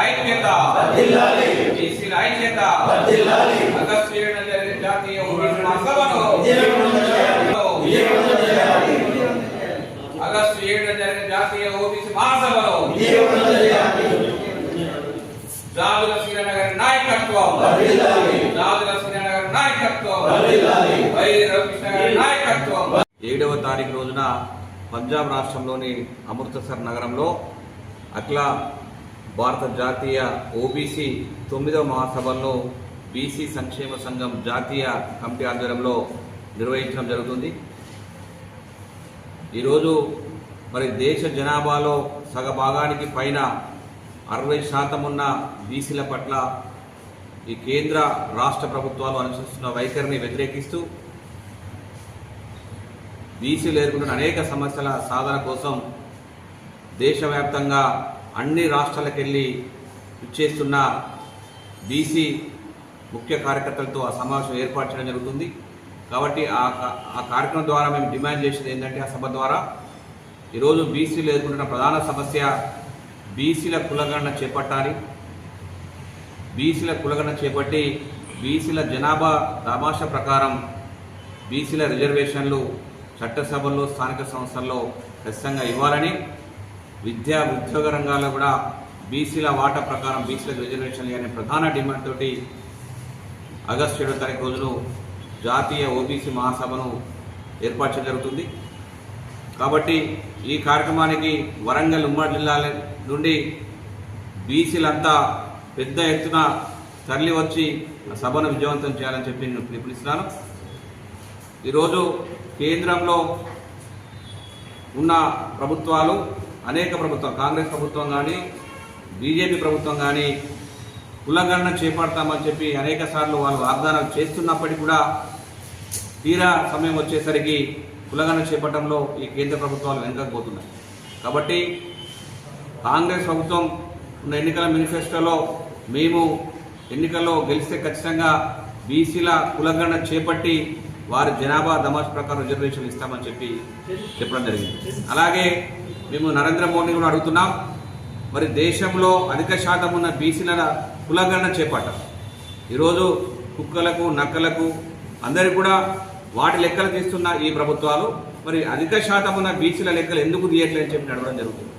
ఐక్యత. వర్ధిల్లాలి. బీసీల ఐక్యత. వర్ధిల్లాలి. ఆగస్టు జరిగిన జాతీయ ఆగస్టు జరిగిన జాతీయ ఓబీసీ మహాసభను విజయవంతం చేయాలి. జాదుల శ్రీరణ గారి నాయకత్వం. వర్ధిల్లాలి. జాదుల శ్రీరణ గారి నాయకత్వం. వర్ధిల్లాలి. వై రవికృష్ణ గారి నాయకత్వం. ఏడవ తారీఖు రోజున పంజాబ్ రాష్ట్రంలోని అమృతసర్ నగరంలో అట్లా భారత జాతీయ ఓబీసీ తొమ్మిదవ మహాసభలను బీసీ సంక్షేమ సంఘం జాతీయ కమిటీ ఆధ్వర్యంలో నిర్వహించడం జరుగుతుంది. ఈరోజు మరి దేశ జనాభాలో సగభాగానికి పైన అరవై శాతం ఉన్న బీసీల పట్ల ఈ కేంద్ర రాష్ట్ర ప్రభుత్వాలు అనుసరిస్తున్న వైఖరిని వ్యతిరేకిస్తూ బీసీలు ఎదుర్కొంటున్న అనేక సమస్యల సాధన కోసం దేశవ్యాప్తంగా అన్ని రాష్ట్రాలకెళ్ళి ఇచ్చేస్తున్న బీసీ ముఖ్య కార్యకర్తలతో ఆ సమావేశం ఏర్పాటు చేయడం జరుగుతుంది. కాబట్టి ఆ ఆ కార్యక్రమం ద్వారా మేము డిమాండ్ చేసేది ఏంటంటే ఆ సభ ద్వారా ఈరోజు బీసీలు ఎదుర్కొంటున్న ప్రధాన సమస్య బీసీల కులగణన చేపట్టాలి. బీసీల కులగణన చేపట్టి బీసీల జనాభా తమాష ప్రకారం బీసీల రిజర్వేషన్లు చట్టసభల్లో స్థానిక సంస్థల్లో ఖచ్చితంగా ఇవ్వాలని విద్యా ఉద్యోగ రంగాల్లో కూడా బీసీల వాటా ప్రకారం బీసీలకు రిజర్వేషన్లు అనే ప్రధాన డిమాండ్ తోటి ఆగస్టు ఏడో తారీఖు రోజును జాతీయ ఓబీసీ మహాసభను ఏర్పాటు చేయడం జరుగుతుంది. కాబట్టి ఈ కార్యక్రమానికి వరంగల్ ఉమ్మడి జిల్లాల నుండి బీసీలంతా పెద్ద ఎత్తున తరలి వచ్చి సభను విజయవంతం చేయాలని చెప్పి నేను పిలుపునిస్తున్నాను. ఈరోజు కేంద్రంలో ఉన్న ప్రభుత్వాలు అనేక ప్రభుత్వం కాంగ్రెస్ ప్రభుత్వం కానీ బీజేపీ ప్రభుత్వం కానీ కులగణన చేపడతామని చెప్పి అనేక సార్లు వాళ్ళు వాగ్దానాలు చేస్తున్నప్పటికీ కూడా తీరా సమయం వచ్చేసరికి కులగణన చేపట్టడంలో ఈ కేంద్ర ప్రభుత్వాలు వెనకపోతున్నాయి కాబట్టి కాంగ్రెస్ ప్రభుత్వం ఉన్న ఎన్నికల మేనిఫెస్టోలో మేము ఎన్నికల్లో గెలిస్తే ఖచ్చితంగా బీసీల కులగణన చేపట్టి వారి జనాభా దమాష్ ప్రకారం రిజర్వేషన్ ఇస్తామని చెప్పి చెప్పడం జరిగింది. అలాగే మేము నరేంద్ర మోడీ కూడా అడుగుతున్నాం. మరి దేశంలో అధిక శాతం ఉన్న బీసీల కులగణన చేపట్టాం. ఈరోజు కుక్కలకు నక్కలకు అందరికి కూడా వాటి లెక్కలు తీస్తున్న ఈ ప్రభుత్వాలు మరి అధిక శాతం ఉన్న బీసీల లెక్కలు ఎందుకు తీయట్లేదని చెప్పి నడవడం జరుగుతుంది.